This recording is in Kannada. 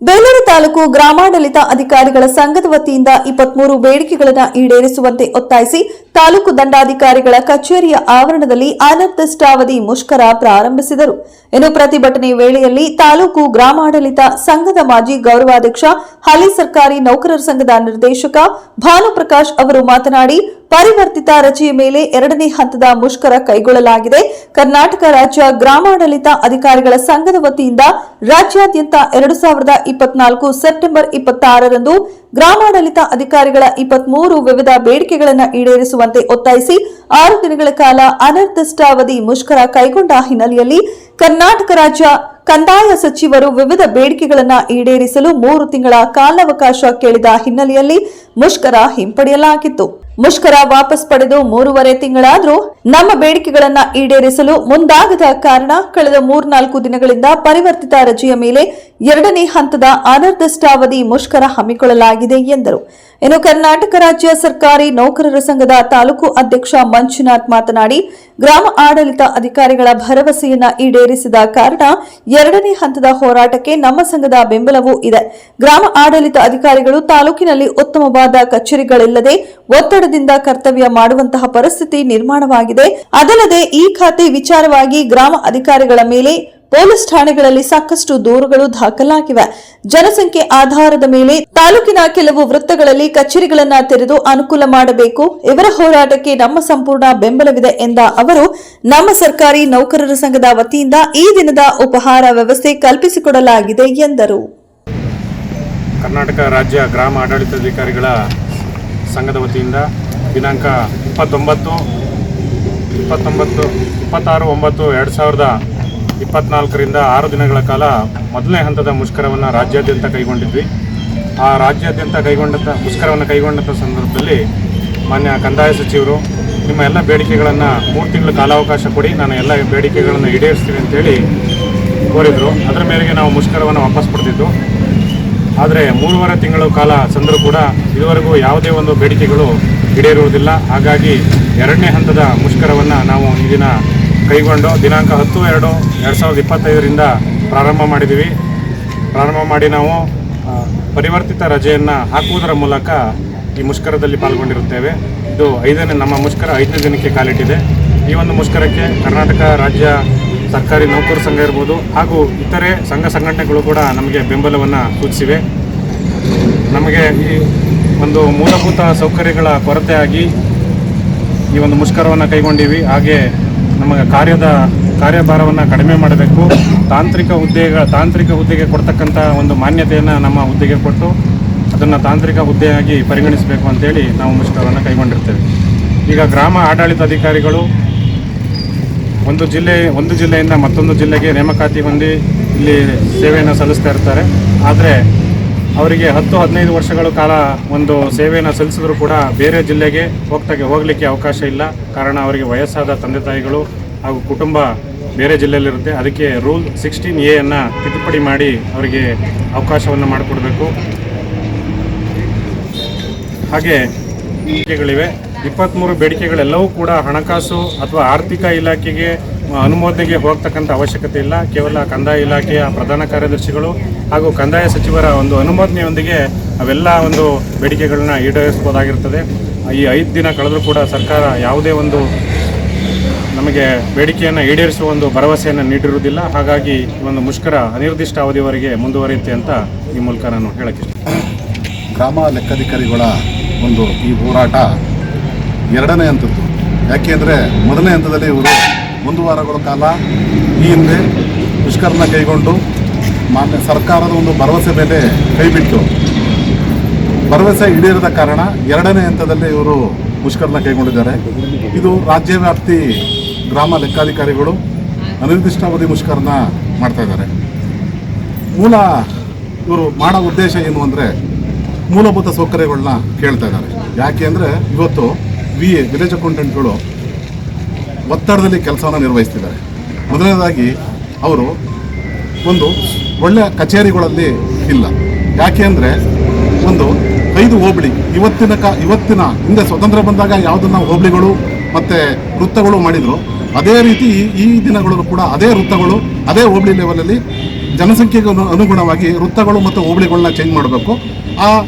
ಬೇಲೂರು ತಾಲೂಕು ಗ್ರಾಮಾಡಳಿತ ಅಧಿಕಾರಿಗಳ ಸಂಘದ ವತಿಯಿಂದ ಇಪ್ಪತ್ಮೂರು ಬೇಡಿಕೆಗಳನ್ನು ಈಡೇರಿಸುವಂತೆ ಒತ್ತಾಯಿಸಿ ತಾಲೂಕು ದಂಡಾಧಿಕಾರಿಗಳ ಕಚೇರಿಯ ಆವರಣದಲ್ಲಿ ಅನಿರ್ದಿಷ್ಟಾವಧಿ ಮುಷ್ಕರ ಪ್ರಾರಂಭಿಸಿದರು. ಇನ್ನು ಪ್ರತಿಭಟನೆ ವೇಳೆಯಲ್ಲಿ ತಾಲೂಕು ಗ್ರಾಮಾಡಳಿತ ಸಂಘದ ಮಾಜಿ ಗೌರವಾಧ್ಯಕ್ಷ ಹಾಲಿ ಸರ್ಕಾರಿ ನೌಕರರ ಸಂಘದ ನಿರ್ದೇಶಕ ಭಾನುಪ್ರಕಾಶ್ ಅವರು ಮಾತನಾಡಿ, ಪರಿವರ್ತಿತ ರಜೆಯ ಮೇಲೆ ಎರಡನೇ ಹಂತದ ಮುಷ್ಕರ ಕೈಗೊಳ್ಳಲಾಗಿದೆ. ಕರ್ನಾಟಕ ರಾಜ್ಯ ಗ್ರಾಮಾಡಳಿತ ಅಧಿಕಾರಿಗಳ ಸಂಘದ ವತಿಯಿಂದ ರಾಜ್ಯಾದ್ಯಂತ ಎರಡು ಸಾವಿರದ ಇಪ್ಪತ್ನಾಲ್ಕು ಸೆಪ್ಟೆಂಬರ್ ಇಪ್ಪತ್ತಾರರಂದು ಗ್ರಾಮಾಡಳಿತ ಅಧಿಕಾರಿಗಳ ಇಪ್ಪತ್ಮೂರು ವಿವಿಧ ಬೇಡಿಕೆಗಳನ್ನು ಈಡೇರಿಸುವಂತೆ ಒತ್ತಾಯಿಸಿ ಆರು ದಿನಗಳ ಕಾಲ ಅನಿರ್ದಿಷ್ಟಾವಧಿ ಮುಷ್ಕರ ಕೈಗೊಂಡ ಹಿನ್ನೆಲೆಯಲ್ಲಿ ಕರ್ನಾಟಕ ರಾಜ್ಯ ಕಂದಾಯ ಸಚಿವರು ವಿವಿಧ ಬೇಡಿಕೆಗಳನ್ನು ಈಡೇರಿಸಲು ಮೂರು ತಿಂಗಳ ಕಾಲಾವಕಾಶ ಕೇಳಿದ ಹಿನ್ನೆಲೆಯಲ್ಲಿ ಮುಷ್ಕರ ಹಿಂಪಡೆಯಲಾಗಿತ್ತು. ಮುಷ್ಕರ ವಾಪಸ್ ಪಡೆದು ಮೂರುವರೆ ತಿಂಗಳಾದರೂ ನಮ್ಮ ಬೇಡಿಕೆಗಳನ್ನು ಈಡೇರಿಸಲು ಮುಂದಾಗದ ಕಾರಣ ಕಳೆದ ಮೂರ್ನಾಲ್ಕು ದಿನಗಳಿಂದ ಪರಿವರ್ತಿತ ರಜೆಯ ಮೇಲೆ ಎರಡನೇ ಹಂತದ ಅನಿರ್ದಿಷ್ಟಾವಧಿ ಮುಷ್ಕರ ಹಮ್ಮಿಕೊಳ್ಳಲಾಗಿದೆ ಎಂದರು. ಇನ್ನು ಕರ್ನಾಟಕ ರಾಜ್ಯ ಸರ್ಕಾರಿ ನೌಕರರ ಸಂಘದ ತಾಲೂಕು ಅಧ್ಯಕ್ಷ ಮಂಜುನಾಥ್ ಮಾತನಾಡಿ, ಗ್ರಾಮ ಆಡಳಿತ ಅಧಿಕಾರಿಗಳ ಭರವಸೆಯನ್ನ ಈಡೇರಿಸಿದ ಕಾರಣ ಎರಡನೇ ಹಂತದ ಹೋರಾಟಕ್ಕೆ ನಮ್ಮ ಸಂಘದ ಬೆಂಬಲವೂ ಇದೆ. ಗ್ರಾಮ ಆಡಳಿತ ಅಧಿಕಾರಿಗಳು ತಾಲೂಕಿನಲ್ಲಿ ಉತ್ತಮವಾದ ಕಚೇರಿಗಳಿಲ್ಲದೆ ಒತ್ತಡದಿಂದ ಕರ್ತವ್ಯ ಮಾಡುವಂತಹ ಪರಿಸ್ಥಿತಿ ನಿರ್ಮಾಣವಾಗಿದೆ. ಅದಲ್ಲದೆ ಈ ಖಾತೆ ವಿಚಾರವಾಗಿ ಗ್ರಾಮ ಅಧಿಕಾರಿಗಳ ಮೇಲೆ ಪೊಲೀಸ್ ಠಾಣೆಗಳಲ್ಲಿ ಸಾಕಷ್ಟು ದೂರುಗಳು ದಾಖಲಾಗಿವೆ. ಜನಸಂಖ್ಯೆ ಆಧಾರದ ಮೇಲೆ ತಾಲೂಕಿನ ಕೆಲವು ವೃತ್ತಗಳಲ್ಲಿ ಕಚೇರಿಗಳನ್ನ ತೆರೆದು ಅನುಕೂಲ ಮಾಡಬೇಕು. ಇವರ ಹೋರಾಟಕ್ಕೆ ನಮ್ಮ ಸಂಪೂರ್ಣ ಬೆಂಬಲವಿದೆ ಎಂದ ಅವರು, ನಮ್ಮ ಸರ್ಕಾರಿ ನೌಕರರ ಸಂಘದ ವತಿಯಿಂದ ಈ ದಿನದ ಉಪಹಾರ ವ್ಯವಸ್ಥೆ ಕಲ್ಪಿಸಿಕೊಡಲಾಗಿದೆ ಎಂದರು. ಕರ್ನಾಟಕ ರಾಜ್ಯ ಗ್ರಾಮ ಆಡಳಿತಾಧಿಕಾರಿಗಳ ಸಂಘದ ವತಿಯಿಂದ ದಿನಾಂಕ ಇಪ್ಪತ್ತೊಂಬತ್ತು ಇಪ್ಪತ್ತೊಂಬತ್ತು, ಇಪ್ಪತ್ತಾರು, ಒಂಬತ್ತು, ಎರಡು ಸಾವಿರದ ಇಪ್ಪತ್ನಾಲ್ಕರಿಂದ ಆರು ದಿನಗಳ ಕಾಲ ಮೊದಲನೇ ಹಂತದ ಮುಷ್ಕರವನ್ನು ರಾಜ್ಯಾದ್ಯಂತ ಕೈಗೊಂಡಿದ್ವಿ. ಆ ರಾಜ್ಯಾದ್ಯಂತ ಕೈಗೊಂಡಂಥ ಮುಷ್ಕರವನ್ನು ಕೈಗೊಂಡಂಥ ಸಂದರ್ಭದಲ್ಲಿ ಮಾನ್ಯ ಕಂದಾಯ ಸಚಿವರು ನಿಮ್ಮ ಎಲ್ಲ ಬೇಡಿಕೆಗಳನ್ನು ಮೂರು ತಿಂಗಳ ಕಾಲಾವಕಾಶ ಕೊಡಿ, ನಾನು ಎಲ್ಲ ಬೇಡಿಕೆಗಳನ್ನು ಈಡೇರಿಸ್ತೀನಿ ಅಂತೇಳಿ ಕೋರಿದರು. ಅದರ ಮೇರೆಗೆ ನಾವು ಮುಷ್ಕರವನ್ನು ವಾಪಸ್ ಪಡೆದಿದ್ದು. ಆದರೆ ಮೂರುವರೆ ತಿಂಗಳು ಕಾಲ ಸಂದರೂ ಕೂಡ ಇದುವರೆಗೂ ಯಾವುದೇ ಒಂದು ಬೇಡಿಕೆಗಳು ಈಡೇರುವುದಿಲ್ಲ. ಹಾಗಾಗಿ ಎರಡನೇ ಹಂತದ ಮುಷ್ಕರವನ್ನು ನಾವು ಈ ದಿನ ಕೈಗೊಂಡು ದಿನಾಂಕ ಹತ್ತು ಎರಡು ಎರಡು ಸಾವಿರದ ಇಪ್ಪತ್ತೈದರಿಂದ ಪ್ರಾರಂಭ ಮಾಡಿದ್ದೀವಿ ಪ್ರಾರಂಭ ಮಾಡಿ ನಾವು ಪರಿವರ್ತಿತ ರಜೆಯನ್ನು ಹಾಕುವುದರ ಮೂಲಕ ಈ ಮುಷ್ಕರದಲ್ಲಿ ಪಾಲ್ಗೊಂಡಿರುತ್ತೇವೆ. ಇದು ಐದನೇ ನಮ್ಮ ಮುಷ್ಕರ ಐದನೇ ದಿನಕ್ಕೆ ಕಾಲಿಟ್ಟಿದೆ. ಈ ಒಂದು ಮುಷ್ಕರಕ್ಕೆ ಕರ್ನಾಟಕ ರಾಜ್ಯ ಸರ್ಕಾರಿ ನೌಕರ ಸಂಘ ಇರ್ಬೋದು ಹಾಗೂ ಇತರೆ ಸಂಘ ಸಂಘಟನೆಗಳು ಕೂಡ ನಮಗೆ ಬೆಂಬಲವನ್ನು ಸೂಚಿಸಿವೆ. ನಮಗೆ ಈ ಒಂದು ಮೂಲಭೂತ ಸೌಕರ್ಯಗಳ ಕೊರತೆಯಾಗಿ ಈ ಒಂದು ಮುಷ್ಕರವನ್ನು ಕೈಗೊಂಡಿವಿ. ಹಾಗೆ ನಮಗೆ ಕಾರ್ಯದ ಕಾರ್ಯಭಾರವನ್ನು ಕಡಿಮೆ ಮಾಡಬೇಕು. ತಾಂತ್ರಿಕ ಹುದ್ದೆಗಳ ತಾಂತ್ರಿಕ ಹುದ್ದೆಗೆ ಕೊಡ್ತಕ್ಕಂಥ ಒಂದು ಮಾನ್ಯತೆಯನ್ನು ನಮ್ಮ ಹುದ್ದೆಗೆ ಕೊಟ್ಟು ಅದನ್ನು ತಾಂತ್ರಿಕ ಹುದ್ದೆಯಾಗಿ ಪರಿಗಣಿಸಬೇಕು ಅಂತೇಳಿ ನಾವು ಮುಷ್ಕರವನ್ನು ಕೈಗೊಂಡಿರ್ತೇವೆ. ಈಗ ಗ್ರಾಮ ಆಡಳಿತಾಧಿಕಾರಿಗಳು ಒಂದು ಜಿಲ್ಲೆ, ಒಂದು ಜಿಲ್ಲೆಯಿಂದ ಮತ್ತೊಂದು ಜಿಲ್ಲೆಗೆ ನೇಮಕಾತಿ ಹೊಂದಿ ಇಲ್ಲಿ ಸೇವೆಯನ್ನು ಸಲ್ಲಿಸ್ತಾ ಇರ್ತಾರೆ. ಆದರೆ ಅವರಿಗೆ ಹತ್ತು, ಹದಿನೈದು ವರ್ಷಗಳ ಕಾಲ ಒಂದು ಸೇವೆಯನ್ನು ಸಲ್ಲಿಸಿದ್ರು ಕೂಡ ಬೇರೆ ಜಿಲ್ಲೆಗೆ ಹೋಗ್ತಾಗೆ, ಹೋಗಲಿಕ್ಕೆ ಅವಕಾಶ ಇಲ್ಲ. ಕಾರಣ ಅವರಿಗೆ ವಯಸ್ಸಾದ ತಂದೆ ತಾಯಿಗಳು ಹಾಗೂ ಕುಟುಂಬ ಬೇರೆ ಜಿಲ್ಲೆಯಲ್ಲಿರುತ್ತೆ. ಅದಕ್ಕೆ ರೂಲ್ ಸಿಕ್ಸ್ಟೀನ್ ಎಯನ್ನು ತಿದ್ದುಪಡಿ ಮಾಡಿ ಅವರಿಗೆ ಅವಕಾಶವನ್ನು ಮಾಡಿಕೊಡ್ಬೇಕು. ಹಾಗೆ ಬೇಡಿಕೆಗಳಿವೆ ಇಪ್ಪತ್ತ್ಮೂರು ಬೇಡಿಕೆಗಳೆಲ್ಲವೂ ಕೂಡ ಹಣಕಾಸು ಅಥವಾ ಆರ್ಥಿಕ ಇಲಾಖೆಗೆ ಅನುಮೋದನೆಗೆ ಹೋಗ್ತಕ್ಕಂಥ ಅವಶ್ಯಕತೆ ಇಲ್ಲ. ಕೇವಲ ಕಂದಾಯ ಇಲಾಖೆಯ ಪ್ರಧಾನ ಕಾರ್ಯದರ್ಶಿಗಳು ಹಾಗೂ ಕಂದಾಯ ಸಚಿವರ ಒಂದು ಅನುಮೋದನೆಯೊಂದಿಗೆ ಅವೆಲ್ಲ ಒಂದು ಬೇಡಿಕೆಗಳನ್ನ ಈಡೇರಿಸ್ಬೋದಾಗಿರ್ತದೆ ಈ ಐದು ದಿನ ಕಳೆದರೂ ಕೂಡ ಸರ್ಕಾರ ಯಾವುದೇ ಒಂದು ನಮಗೆ ಬೇಡಿಕೆಯನ್ನು ಈಡೇರಿಸುವ ಒಂದು ಭರವಸೆಯನ್ನು ನೀಡಿರುವುದಿಲ್ಲ. ಹಾಗಾಗಿ ಒಂದು ಮುಷ್ಕರ ಅನಿರ್ದಿಷ್ಟ ಅವಧಿವರೆಗೆ ಮುಂದುವರಿಯುತ್ತೆ ಅಂತ ಈ ಮೂಲಕ ನಾನು ಹೇಳಕ್ಕೆ ಗ್ರಾಮ ಲೆಕ್ಕಾಧಿಕಾರಿಗಳ ಒಂದು ಈ ಹೋರಾಟ ಎರಡನೇ ಹಂತದ್ದು. ಯಾಕೆಂದರೆ ಮೊದಲನೇ ಹಂತದಲ್ಲಿ ಇವರು ಒಂದು ವಾರಗಳ ಕಾಲ ಈ ಹಿಂದೆ ದುಷ್ಕರ್ಮ ಕೈಗೊಂಡು ಮಾನ್ಯ ಸರ್ಕಾರದ ಒಂದು ಭರವಸೆ ಮೇಲೆ ಕೈಬಿಟ್ಟು ಭರವಸೆ ಈಡೇರದ ಕಾರಣ ಎರಡನೇ ಹಂತದಲ್ಲಿ ಇವರು ಮುಷ್ಕರನ ಕೈಗೊಂಡಿದ್ದಾರೆ. ಇದು ರಾಜ್ಯವ್ಯಾಪ್ತಿ ಗ್ರಾಮ ಲೆಕ್ಕಾಧಿಕಾರಿಗಳು ಅನಿರ್ದಿಷ್ಟಾವಧಿ ಮುಷ್ಕರನ ಮಾಡ್ತಾ ಇದ್ದಾರೆ. ಮೂಲ ಇವರು ಮಾಡೋ ಉದ್ದೇಶ ಏನು ಅಂದರೆ ಮೂಲಭೂತ ಸೌಕರ್ಯಗಳನ್ನ ಕೇಳ್ತಾ ಇದ್ದಾರೆ. ಯಾಕೆ ಅಂದರೆ ಇವತ್ತು ವಿ ಎ ವಿಲೇಜ್ ಅಕೌಂಟೆಂಟ್ಗಳು ಒತ್ತಡದಲ್ಲಿ ಕೆಲಸವನ್ನು ನಿರ್ವಹಿಸ್ತಿದ್ದಾರೆ. ಮೊದಲನೇದಾಗಿ ಅವರು ಒಂದು ಒಳ್ಳೆಯ ಕಚೇರಿಗಳಲ್ಲಿ ಇಲ್ಲ. ಯಾಕೆ ಅಂದರೆ ಒಂದು ಐದು ಹೋಬಳಿ, ಇವತ್ತಿನ ಕ, ಇವತ್ತಿನ ಹಿಂದೆ ಸ್ವತಂತ್ರ ಬಂದಾಗ ಯಾವುದನ್ನು ಹೋಬಳಿಗಳು ಮತ್ತು ವೃತ್ತಗಳು ಮಾಡಿದ್ರು. ಅದೇ ರೀತಿ ಈ- ದಿನಗಳಲ್ಲೂ ಕೂಡ ಅದೇ ವೃತ್ತಗಳು, ಅದೇ ಹೋಬಳಿ ಲೆವೆಲಲ್ಲಿ ಜನಸಂಖ್ಯೆಗೆ ಅನುಗುಣವಾಗಿ ವೃತ್ತಗಳು ಮತ್ತು ಹೋಬಳಿಗಳನ್ನ ಚೇಂಜ್ ಮಾಡಬೇಕು. ಆ